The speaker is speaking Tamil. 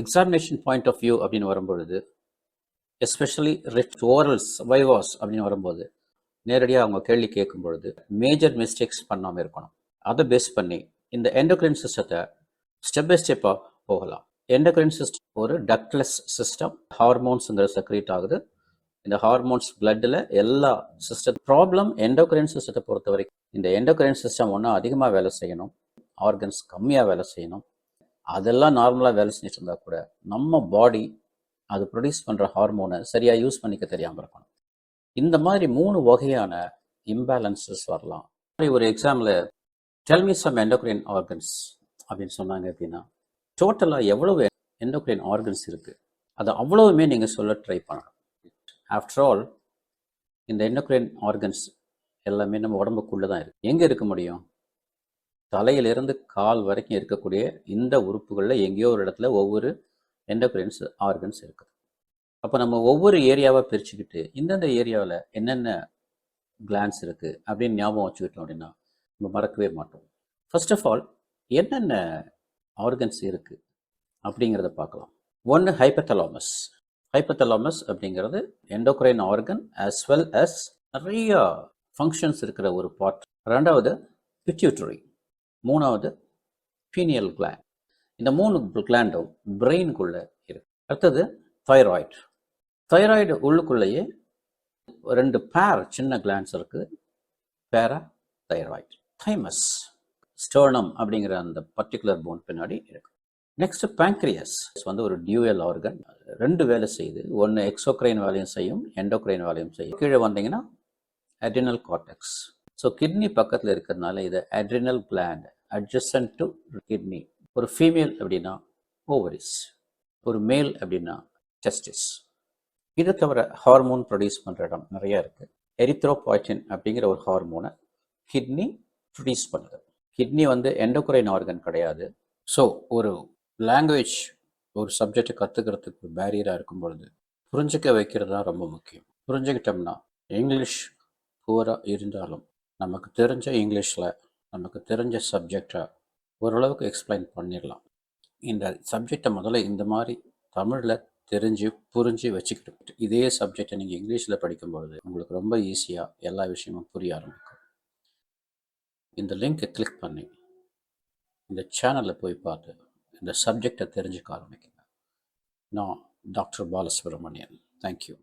எக்ஸாமினேஷன் பாயிண்ட் ஆஃப் வியூ அப்படின்னு வரும்பொழுது எஸ்பெஷலி ரிட் ஓரல்ஸ் வைவாஸ் அப்படின்னு வரும்போது நேரடியாக அவங்க கேள்வி கேட்கும் பொழுது மேஜர் மிஸ்டேக்ஸ் பண்ணாமல் இருக்கணும். அதை பேஸ் பண்ணி இந்த எண்டோக்ரைன் சிஸ்டத்தை ஸ்டெப் பை ஸ்டெப்பாக போகலாம். எண்டோக்ரைன் சிஸ்டம் ஒரு டக்லெஸ் சிஸ்டம் ஹார்மோன்ஸுங்கிற செக்ரேட் ஆகுது. இந்த ஹார்மோன்ஸ் பிளட்டில் எல்லா சிஸ்டம் ப்ராப்ளம் எண்டோக்ரைன் சிஸ்டத்தை பொறுத்த வரைக்கும் இந்த எண்டோக்ரைன் சிஸ்டம் ஒன்றும் அதிகமாக வேலை செய்யணும். ஆர்கன்ஸ் கம்மியாக வேலை செய்யணும். அதெல்லாம் நார்மலாக வேலை செஞ்சுட்டு இருந்தால் கூட நம்ம பாடி அது ப்ரொடியூஸ் பண்ணுற ஹார்மோனை சரியாக யூஸ் பண்ணிக்க தெரியாமல் இருக்கணும். இந்த மாதிரி மூணு வகையான இம்பேலன்சஸ் வரலாம். ஒரு example tell me some endocrine organs அப்படின்னு சொன்னாங்க அப்படின்னா டோட்டலாக எவ்வளவு எண்டோக்ரைன் ஆர்கன்ஸ் இருக்குது அதை அவ்வளவுமே நீங்கள் சொல்ல ட்ரை பண்ணணும். ஆஃப்டர் ஆல் இந்த எண்டோக்ரைன் ஆர்கன்ஸ் எல்லாமே நம்ம உடம்புக்குள்ளே தான் இருக்குது எங்கே இருக்க முடியும்? தலையிலிருந்து கால் வரைக்கும் இருக்கக்கூடிய இந்த உறுப்புகளில் எங்கேயோ ஒரு இடத்துல ஒவ்வொரு எண்டோக்ரைன்ஸ் ஆர்கன்ஸ் இருக்குது. அப்போ நம்ம ஒவ்வொரு ஏரியாவாக பிரிச்சுக்கிட்டு இந்தந்த ஏரியாவில் என்னென்ன கிளான்ஸ் இருக்குது அப்படின்னு ஞாபகம் வச்சுக்கிட்டோம் அப்படின்னா நம்ம மறக்கவே மாட்டோம். ஃபர்ஸ்ட் ஆஃப் ஆல் என்னென்ன ஆர்கன்ஸ் இருக்குது அப்படிங்கிறத பார்க்கலாம். ஒன்று ஹைப்பத்தலாமஸ் ஹைப்பத்தலாமஸ் அப்படிங்கிறது endocrine organ as well as நிறைய ஃபங்க்ஷன்ஸ் இருக்கிற ஒரு பார்ட் ரெண்டாவது பிட்யூட்டரி மூணாவது பீனியல் கிளாண்ட் இந்த மூணு கிளாண்டும் பிரெயினுக்குள்ளே இருக்கு. அடுத்தது தைராய்டு தைராய்டு உள்ளுக்குள்ளேயே ரெண்டு பேர் சின்ன கிளாண்ட்ஸ் இருக்குது பேரா தைராய்டு தைமஸ் ஸ்டோர்னம் அப்படிங்கிற அந்த பர்டிகுலர் போன் பின்னாடி இருக்கு. நெக்ஸ்ட் பேங்க்ரியஸ் வந்து ஒரு டியூயல் ஆர்கன் ரெண்டு வேலை செய்யுது. ஒன்று எக்ஸோக்ரைன் வேலையும் செய்யும் எண்டோக்ரைன் வேலையும் செய்யும். கீழே வந்தீங்கன்னா அடினல் கார்டெக்ஸ் ஸோ கிட்னி பக்கத்தில் இருக்கிறதுனால இதை adrenal gland adjacent to kidney ஒரு ஃபீமேல் அப்படின்னா ஓவரிஸ் ஒரு மேல் அப்படின்னா செஸ்டிஸ் இதை தவிர ஹார்மோன் ப்ரொடியூஸ் பண்ணுற இடம் நிறையா இருக்குது எரித்ரோபாய்டின் அப்படிங்கிற ஒரு ஹார்மோனை கிட்னி ப்ரொடியூஸ் பண்ணுது. கிட்னி வந்து எண்டோக்ரைன் ஆர்கன் கிடையாது. ஸோ ஒரு லாங்குவேஜ் ஒரு சப்ஜெக்டை கற்றுக்கிறதுக்கு பேரியராக இருக்கும் பொழுது புரிஞ்சுக்க வைக்கிறது தான் ரொம்ப முக்கியம். புரிஞ்சுக்கிட்டோம்னா இங்கிலீஷ் புவராக இருந்தாலும் நமக்கு தெரிஞ்ச இங்கிலீஷில் நமக்கு தெரிஞ்ச சப்ஜெக்டை ஓரளவுக்கு எக்ஸ்பிளைன் பண்ணிடலாம் இந்த சப்ஜெக்டை முதல்ல இந்த மாதிரி தமிழில் தெரிஞ்சு புரிஞ்சு வச்சுக்கிட்டு இதே சப்ஜெக்டை நீங்கள் இங்கிலீஷில் படிக்கும்பொழுது உங்களுக்கு ரொம்ப ஈஸியாக எல்லா விஷயமும் புரிய ஆரம்பிக்கும். இந்த லிங்க்கை கிளிக் பண்ணி இந்த சேனலில் போய் பார்த்து இந்த சப்ஜெக்டை தெரிஞ்சுக்க ஆரம்பிக்குங்க நான் டாக்டர் பாலசுப்ரமணியன். தேங்க்யூ